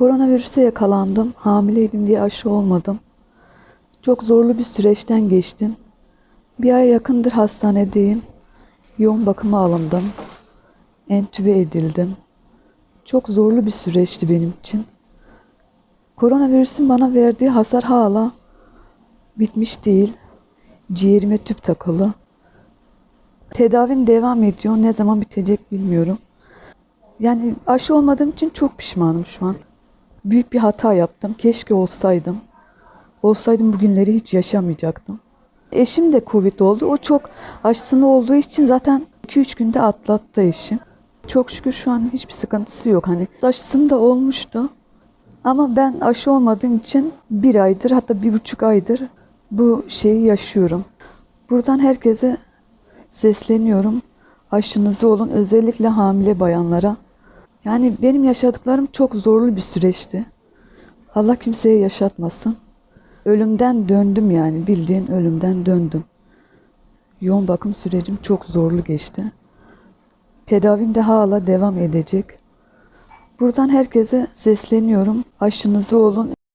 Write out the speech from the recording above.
Koronavirüse yakalandım. Hamileydim diye aşı olmadım. Çok zorlu bir süreçten geçtim. Bir ay yakındır hastanedeyim. Yoğun bakıma alındım. Entübe edildim. Çok zorlu bir süreçti benim için. Koronavirüsün bana verdiği hasar hala bitmiş değil. Ciğerime tüp takılı. Tedavim devam ediyor. Ne zaman bitecek bilmiyorum. Yani aşı olmadığım için çok pişmanım şu an. Büyük bir hata yaptım. Keşke olsaydım. Olsaydım bugünleri hiç yaşamayacaktım. Eşim de Covid oldu. O çok aşısını olduğu için zaten 2-3 günde atlattı eşim. Çok şükür şu an hiçbir sıkıntısı yok. Hani aşısını da olmuştu. Ama ben aşı olmadığım için bir aydır hatta bir buçuk aydır bu şeyi yaşıyorum. Buradan herkese sesleniyorum. Aşınızı olun özellikle hamile bayanlara. Yani benim yaşadıklarım çok zorlu bir süreçti. Allah kimseye yaşatmasın. Ölümden döndüm yani bildiğin ölümden döndüm. Yoğun bakım sürecim çok zorlu geçti. Tedavim de hala devam edecek. Buradan herkese sesleniyorum. Aşınızı olun.